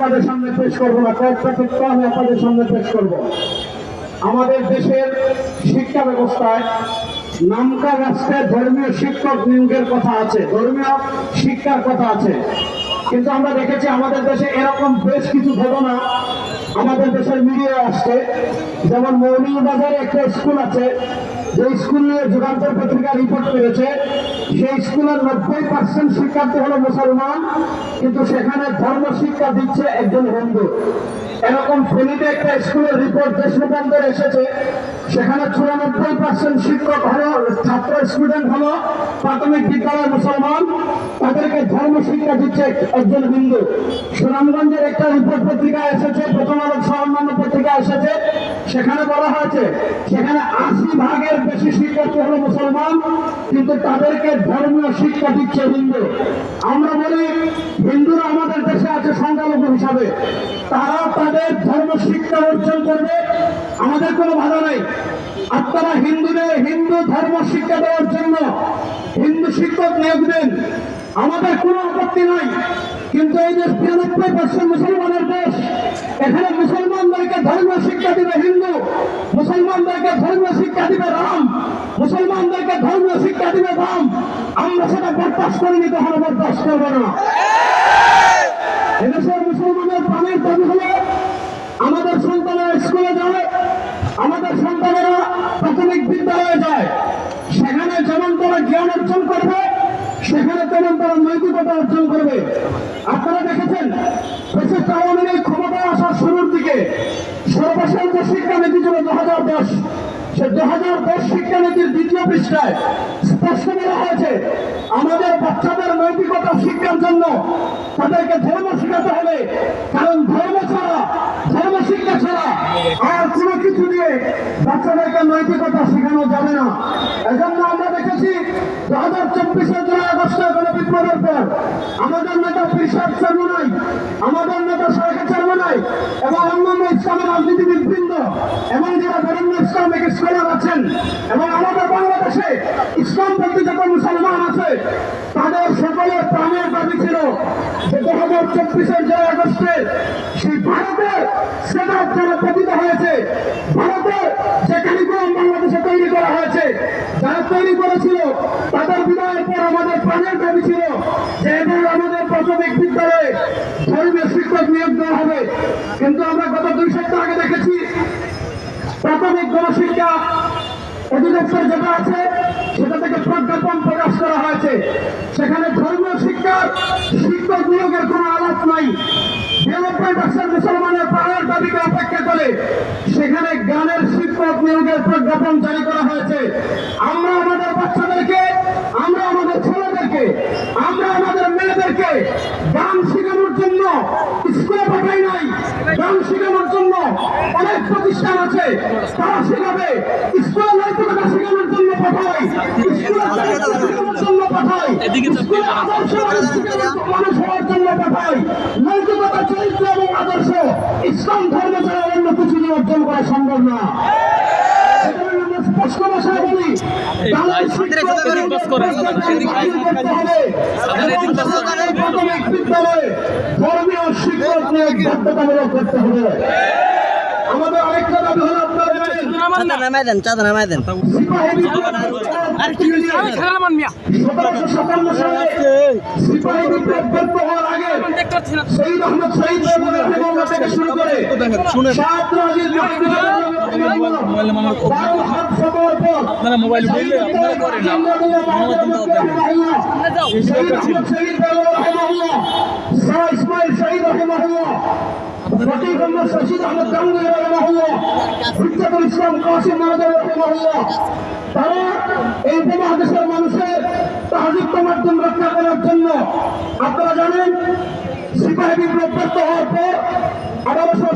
আপনাদের সামনে পেশ করব না, কয়েকটা আমি আপনাদের সামনে পেশ করব। আমাদের দেশের শিক্ষা ব্যবস্থায় নামকা রাষ্ট্রে ধর্মীয় শিক্ষক নিয়োগের কথা আছে, ধর্মীয় শিক্ষার কথা আছে। কিন্তু আমরা দেখেছি আমাদের দেশে এরকম বেশ কিছু ঘটনা আমাদের দেশের মিডিয়ায় আসছে। যেমন মৌলভীবাজারে একটা স্কুল আছে, যে স্কুল নিয়ে যুগান্তর পত্রিকা রিপোর্ট করেছে সেই স্কুলের নব্বই পার্সেন্ট শিক্ষার্থী হলো মুসলমান, কিন্তু সেখানে ধর্ম শিক্ষা দিচ্ছে একজন হিন্দু। এরকম ফেনীতে একটা স্কুলের রিপোর্ট দেশ রূপান্তর এসেছে, সেখানে চুরানব্বই পার্সেন্ট শিক্ষক হলো, ছাত্র স্টুডেন্ট হলো, প্রাথমিক বিদ্যালয় মুসলমান, তাদেরকে ধর্ম শিক্ষা দিচ্ছে একজন হিন্দু। সুনামগঞ্জের একটা রিপোর্ট পত্রিকা এসেছে, প্রথম আলো সহ অন্যান্য পত্রিকা এসেছে, সেখানে বলা হয়েছে, সেখানে আশি ভাগের বেশি শিক্ষার্থী হলো মুসলমান, কিন্তু তাদেরকে ধর্মীয় শিক্ষা দিচ্ছে হিন্দু। আমরা বলি, হিন্দুরা আমাদের দেশে আছে সংখ্যালঘু হিসাবে। তারা তাদের ধর্ম শিক্ষা অর্জন করবে, আমাদের কোনো বাধা নেই। আপনারা হিন্দুদের, হিন্দু ধর্ম শিক্ষা দেওয়ার জন্য হিন্দু শিক্ষক নিয়োগ দেন। আমাদের কোনো আপত্তি নাই। কিন্তু এই দেশ তিরানব্বই পার্সেন্ট মুসলমানের দেশ, এখানে মুসলমানদেরকে ধর্মীয় শিক্ষা দিবে হিন্দু, মুসলমানদেরকে ধর্ম শিক্ষা দিবে রাম, মুসলমানদেরকে ধর্ম শিক্ষা দিবে রাম আমরা সেটা বরদাস্ত করিনি, কখনো বরদাস্ত করব না। এদেশের মুসলমানের প্রাণের দাবি হলো, আমাদের সন্তানেরা স্কুলে যায় আমাদের সন্তানেরা প্রাথমিক বিদ্যালয়ে যায়। সেখানে যেমন তারা জ্ঞান অর্জন করবে, সেখানে তেমন তারা নৈতিকতা অর্জন করবে। আপনারা দেখেছেন প্রচেষ্টা আওয়ামী লীগ ক্ষমতায় আসার শুরুর দিকে যে শিক্ষানীতি ছিল দু হাজার দশ, সে দু হাজার দশ শিক্ষানীতির দ্বিতীয় পৃষ্ঠায় স্পষ্ট বলা হয়েছে, আমাদের বাচ্চাদের নৈতিকতা শিক্ষার জন্য তাদেরকে ধর্ম শেখাতে হবে। কারণ ধর্ম ছাড়া, ধর্ম শিক্ষা ছাড়া আর কোনো কিছু দিয়ে বাচ্চাদেরকে নৈতিকতা শেখানো যাবে না। এজন্য আমরা দেখেছি দু হাজার চব্বিশের জুলাই আগস্টের গণ বিপ্লবের পর আমাদের নেতা পিসাব চেয়ারম্যান আমাদের নেতা সরকার চেয়ারম্যান এবং অন্যান্য ইসলামী রাজনীতিবিদ বৃন্দ এবং যারা বরেণ্য ইসলামিক স্কলার আছেন এবং আমাদের বাংলাদেশে ইসলাম প্রতি যত মুসলমান আছে, তাদের সকলের প্রাণের দাবি ছিল যে দু হাজার চব্বিশের জয় আগস্টে সেই ভারতের সেনার যারা পতিত হয়েছে। ভারতের যে কারিকুলাম বাংলাদেশে তৈরি করা হয়েছে, যারা তৈরি করেছিল, তাদের বিদায়ের পর আমাদের প্রাণের দাবি ছিল যে এবার আমাদের প্রাথমিক বিদ্যালয়ে ধর্মীয় শিক্ষক নিয়োগ দেওয়া হবে। কিন্তু আমরা গত দুই সপ্তাহ আগে দেখেছি, প্রাথমিক গণশিক্ষা অধিদপ্তর যেটা আছে, সেটা থেকে প্রজ্ঞাপন প্রকাশ করা হয়েছে। সেখানে ধর্মীয় শিক্ষার শিক্ষক নিয়োগের কোনো আলাপ নাই। নিরানব্বই পার্সেন্ট মুসলমানের প্রাণের দাবিকে অপেক্ষা করে সেখানে গানের শিক্ষক নিয়োগের প্রজ্ঞাপন জারি করা হয়েছে। আমরা আমাদের বাচ্চাদেরকে আমরা আমাদের ছেলেদেরকে আমরা আমাদের মেয়েদেরকে গান শেখানোর জন্য স্কুলে পাঠাই নাই গান শেখানোর জন্য অনেক প্রতিষ্ঠান আছে। তারা শেখাবে স্কুলে নৈতিকতা শেখানোর জন্য পাঠাই স্কুলে চরিত্র শেখানোর জন্য পাঠাই মানুষ হওয়ার জন্য পাঠাই নৈতিকতা চরিত্র এবং আদর্শ ইসলাম ধর্ম ছাড়া অন্য কিছু দিয়ে অর্জন করা সম্ভব না। স্পষ্ট ভাষায় বলি গানের শিক্ষক করতে হবে। এবং সরকারের প্রাথমিক বিদ্যালয়ে ধর্মীয় শিক্ষক নিয়োগ বাধ্যতামূলক করতে হবে আমাদের আরেকটা দাবি হলো আপনারা জানেন চাঁদা নামাই দেন চাঁদা নামাই দেন আপনারা মোবাইল উঠাইলে আপনারা করেন না। শহীদ শহীদ রহমানুল্লাহ ফকির আহমদ শহীদ আহমদ গাঙ্গুলি রহমানুল্লাহ হুজ্জাতুল ইসলাম কাসিম মাহমুদ রহমানুল্লাহ তারা এই উপমহাদেশের মানুষের তাহাজিব মাধ্যম রক্ষা করার জন্য আপনারা জানেন, সিপাহী বিপ্লব হওয়ার পর আঠারোশো